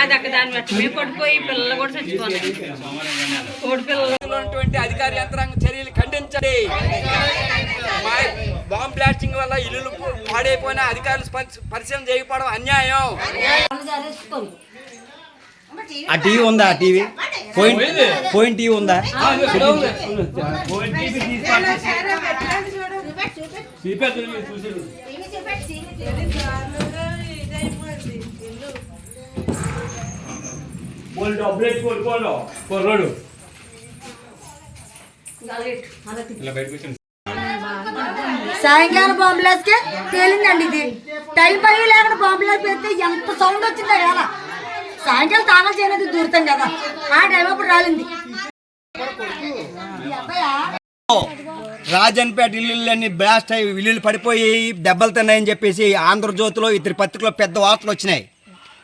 అక్కడ దాన్ని పెట్టమే పడిపోయి పిల్లలు కూడా చచ్చిపోతాయి కోడి పిల్లలు. ఉన్నటువంటి అధికార యంత్రాంగ చర్యలు ఖండించండి. బాంబ్ బ్లాస్టింగ్ వల్ల ఇల్లులు పాడైపోయిన అధికారులు పరిశీలన చేయకపోవడం అన్యాయం. ఆ టీవీ ఉందా ఆ టీవీ? పోయిన పోయిన టీవీ ఉందా? సాయంకాలం బాంబులేస్తే తేలిందండి ఇది. టైం పై లేకుండా బాంబులేసి పెడితే ఎంత సౌండ్ వచ్చిందో కదా సాయంకాలం చేయలేదు దూరుతాం కదా. ఆ టైం అప్పుడు రాలింది. ఈ అబ్బాయా రాజన్పేట ఇల్లులన్నీ బ్లాస్ట్ అయ్యి ఇల్లులు పడిపోయి దెబ్బలు తిన్నాయని చెప్పేసి ఆంధ్రజ్యోతిలో ఇద్దరు పత్రికలో పెద్ద వార్తలు వచ్చినాయి.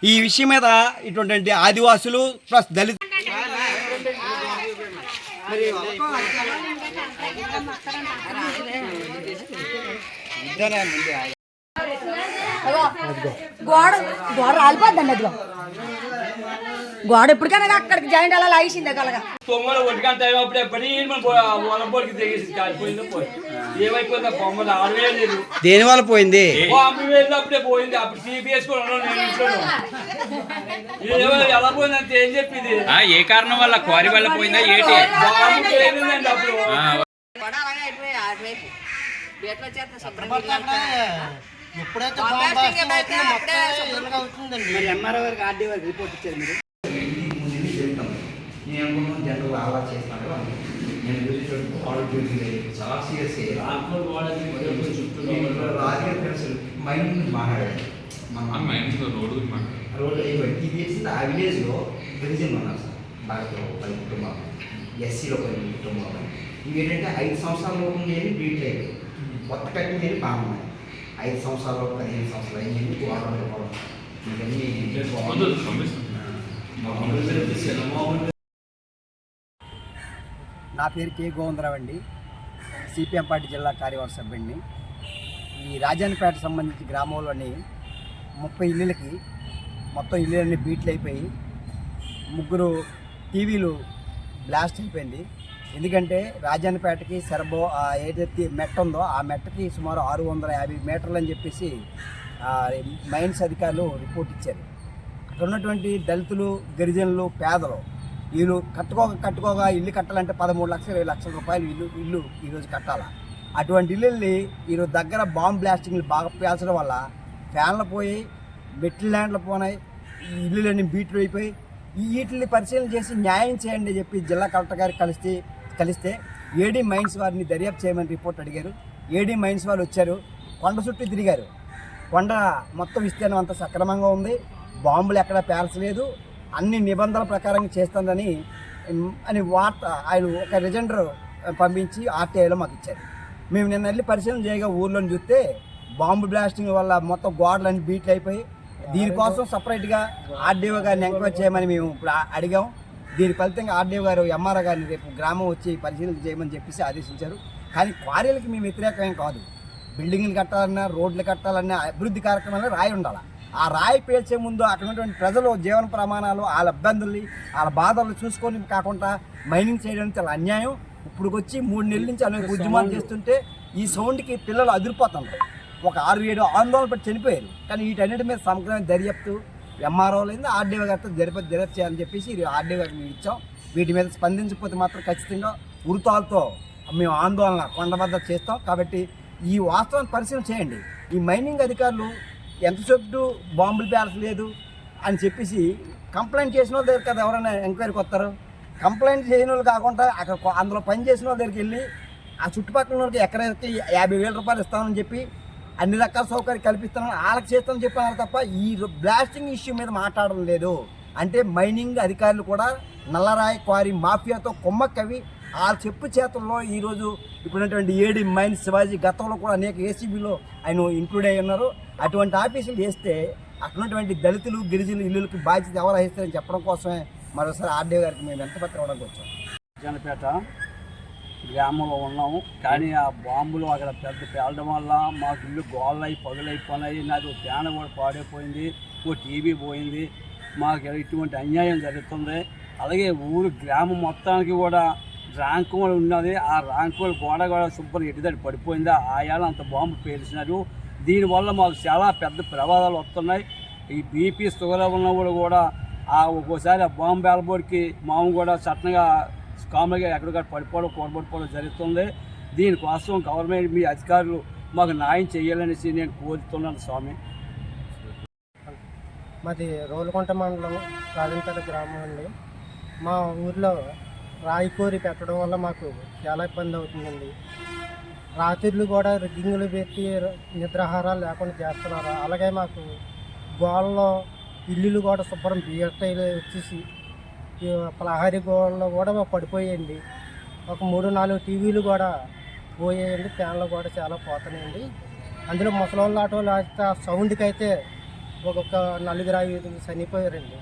ఈ విషయం మీద ఇటువంటి ఆదివాసులు ప్లస్ దళిత గోడ గోడ రాలిపోద్దండి అదిగో గోడ ఎప్పటికైనా అక్కడికి జాయింట్ అలా లాగేసింది కలగా అప్పుడే పోయి ఏమైపోయిందో బొమ్మలు దేని వల్ల పోయింది? వెళ్ళినప్పుడే పోయింది. అప్పుడు సిబిఎస్ ఎలా ఏం చెప్పింది? ఆ, ఏ కారణం వల్ల? క్వారీ వల్ల పోయిందా? ఏటి? అప్పుడు. ఆ, మరి ఎంఆర్ఓ గారికి ఆర్డీ గారికి రిపోర్ట్ ఇచ్చారు మీరు? నేను అనుకున్నాను జనరల్ అలా చేస్తాను. అని. నేను చూసేటప్పుడు డ్యూటీ లేదు చాలా సీరియస్ రాజకీయ ఫ్రెండ్స్ మైండ్ మాట్లాడాడు మన రోడ్డు అయిపోయింది ఇది వచ్చింది ఆ విలేజ్లో గిరిజనులు ఉన్నారు సార్. బాగా పది కుటుంబాలు. ఎస్సీలో పది కుటుంబాలు. ఇవి ఏంటంటే ఐదు సంవత్సరాల లోపు నేను బీట్ అయిపోయి కొత్త కట్టిన నేను బాగున్నాయి ఐదు సంవత్సరాలు పదిహేను సంవత్సరాలు అయ్యింది గోడలు అయిపోవడం ఇవన్నీ నా పేరు కే గోవిందరావు అండి. సిపిఎం పార్టీ జిల్లా కార్యవర్గ సభ్యుడిని. ఈ రాజానిపేట సంబంధించి గ్రామంలోని ముప్పై ఇల్లులకి మొత్తం ఇల్లులన్నీ బీట్లు అయిపోయి ముగ్గురు టీవీలు బ్లాస్ట్ అయిపోయింది. ఎందుకంటే రాజానిపేటకి సెరబో ఏదైతే మెట్ట ఉందో ఆ మెట్టకి సుమారు ఆరు వందల యాభై మీటర్లు అని చెప్పేసి మైన్స్ అధికారులు రిపోర్ట్ ఇచ్చారు. అక్కడ ఉన్నటువంటి దళితులు గిరిజనులు పేదలు వీళ్ళు కట్టుకోక కట్టుకోక ఇల్లు కట్టాలంటే పదమూడు లక్షలు ఇరవై లక్షల రూపాయలు ఇల్లు ఇల్లు ఈరోజు కట్టాలా? అటువంటి ఇల్లుల్ని ఈరోజు దగ్గర బాంబ్ బ్లాస్టింగ్లు బాగా పేల్చడం వల్ల ఫ్యాన్లు పోయి మెట్ల ల్యాండ్లు పోనాయి ఈ ఇల్లులన్నీ బీట్లు అయిపోయి ఈ వీటిని పరిశీలన చేసి న్యాయం చేయండి అని చెప్పి జిల్లా కలెక్టర్ గారికి కలిస్తే కలిస్తే ఏడీ మైన్స్ వారిని దర్యాప్తు చేయమని రిపోర్ట్ అడిగారు. ఏడీ మైన్స్ వాళ్ళు వచ్చారు కొండ చుట్టూ తిరిగారు. కొండ మొత్తం విస్తీర్ణం అంతా సక్రమంగా ఉంది. బాంబులు ఎక్కడ పేల్చలేదు. అన్ని నిబంధనల ప్రకారం చేస్తుందని అని వార్త ఆయన ఒక రిజెండర్ పంపించి ఆర్టీఐలో మాకు ఇచ్చారు. మేము నిన్న వెళ్ళి పరిశీలన చేయగా ఊర్లోని చూస్తే బాంబు బ్లాస్టింగ్ వల్ల మొత్తం గోడలన్నీ బీట్లు అయిపోయి దీనికోసం సపరేట్గా ఆర్డీఓ గారిని ఎంక్వైరీ చేయమని మేము ఇప్పుడు అడిగాం. దీని ఫలితంగా ఆర్డీఓ గారు ఎంఆర్ఓ గారిని రేపు గ్రామం వచ్చి పరిశీలన చేయమని చెప్పేసి ఆదేశించారు. కానీ క్వారీలకి మేము వ్యతిరేకమేం కాదు. బిల్డింగ్లు కట్టాలన్నా రోడ్లు కట్టాలన్నా అభివృద్ధి కార్యక్రమాలు రాయి ఉండాలి? ఆ రాయి పేల్చే ముందు అక్కడ ఉన్నటువంటి ప్రజలు జీవన ప్రమాణాలు వాళ్ళ ఇబ్బందుల్ని వాళ్ళ బాధలు చూసుకొని కాకుండా మైనింగ్ చేయడం చాలా అన్యాయం. ఇప్పుడు వచ్చి మూడు నెలల నుంచి అనేక ఉద్యమాలు చేస్తుంటే ఈ సౌండ్కి పిల్లలు అదిరిపోతున్నారు ఒక ఆరు ఏడు ఆందోళన పట్టి చనిపోయారు. కానీ వీటన్నిటి మీద సమగ్రమైన దర్యాప్తు ఎంఆర్ఓ లేదు ఆర్డీఓ గారితో దర్యాప్తు దర్యాప్తు చేయాలని చెప్పేసి ఆర్డీఓ గారికి మేము ఇచ్చాం. వీటి మీద స్పందించకపోతే మాత్రం ఖచ్చితంగా ఉరుతాలతో మేము ఆందోళన కొండబద్ద చేస్తాం. కాబట్టి ఈ వాస్తవాన్ని పరిశీలన చేయండి. ఈ మైనింగ్ అధికారులు ఎంత చెప్తూ బాంబులు పేల్చలేదు అని చెప్పేసి కంప్లైంట్ చేసిన వాళ్ళ దగ్గర కదా ఎవరైనా ఎంక్వైరీకి వస్తారు. కంప్లైంట్ చేయని వాళ్ళు కాకుండా అక్కడ అందులో పని చేసిన వాళ్ళ దగ్గరికి వెళ్ళి ఆ చుట్టుపక్కల వాళ్ళకి ఎక్కడైతే యాభై వేల రూపాయలు ఇస్తామని చెప్పి అన్ని రకాల సౌకర్యం కల్పిస్తామని వాళ్ళకి చేస్తామని చెప్పినారు తప్ప ఈ బ్లాస్టింగ్ ఇష్యూ మీద మాట్లాడడం లేదు. అంటే మైనింగ్ అధికారులు కూడా నల్లరాయి క్వారీ మాఫియాతో కొమ్మక్కవి. ఆ చెప్పు చేతుల్లో ఈరోజు ఇప్పుడున్నటువంటి ఏడి మైన్ శివాజీ గతంలో కూడా అనేక ఏసీబీలో ఆయన ఇంక్లూడ్ అయి ఉన్నారు. అటువంటి ఆఫీసులు చేస్తే అక్కడ ఉన్నటువంటి దళితులు గిరిజనులు ఇల్లులకు బాధ్యత ఎవరు వహిస్తారని చెప్పడం కోసమే మరోసారి ఆర్డీఓ గారికి మేము ఎంత పత్రం ఇవ్వడానికి వచ్చాం. జనపేట గ్రామంలో ఉన్నాము. కానీ ఆ బాంబులు అక్కడ పెద్ద పేలడం వల్ల మాకు ఇల్లు గోళ్ళై పగులైపోయినాయి నాకు ఫ్యాన్ కూడా పాడైపోయింది ఓ టీవీ పోయింది. మాకు ఇటువంటి అన్యాయం జరుగుతుంది. అలాగే ఊరు గ్రామం మొత్తానికి కూడా ర్యాంకు కూడా ఉన్నది. ఆ ర్యాంకు గోడ కూడా శుభ్రం ఎటుదడి పడిపోయింది. ఆయాల అంత బాంబు పేల్చినారు. దీనివల్ల మాకు చాలా పెద్ద ప్రమాదాలు వస్తున్నాయి. ఈ బీపీ షుగర్ ఉన్నవాడు కూడా ఆ ఒక్కోసారి ఆ బాంబు బేలబోర్డ్కి మాము కూడా సడన్గా కామన్గా ఎక్కడికక్కడ పడిపోవడం కూడబడిపోవడం జరుగుతుంది. దీనికోసం గవర్నమెంట్ మీ అధికారులు మాకు న్యాయం చేయాలనేసి నేను కోరుతున్నాను స్వామి. మాది రోలుకుంట మండలం రాజంపేట గ్రామం అండి. మా ఊర్లో రాయికూరి పెట్టడం వల్ల మాకు చాలా ఇబ్బంది అవుతుందండి. రాత్రులు కూడా రిగ్గింగ్లు పెట్టి నిద్రాహారాలు లేకుండా చేస్తున్నారు. అలాగే మాకు గోడలో ఇల్లులు కూడా శుభ్రం బియ్యటైలు వచ్చేసి పలహారి గోడల్లో గోడలో కూడా మాకు పడిపోయాయండి. ఒక మూడు నాలుగు టీవీలు కూడా పోయాయండి. ఫ్యాన్లు కూడా చాలా పోతున్నాయండి. అందులో ముసలోళ్ళ ఆటో లేకపోతే ఆ సౌండ్కి అయితే ఒక్కొక్క నలుగురు ఐదుగురు చనిపోయారండి.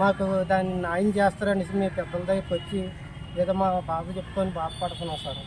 మాకు దాన్ని న్యాయం చేస్తారనేసి మీ పెద్దల దగ్గరికి వచ్చి ఏదో మా బాధ చెప్పుకొని బాధపడుతున్నాం సార్.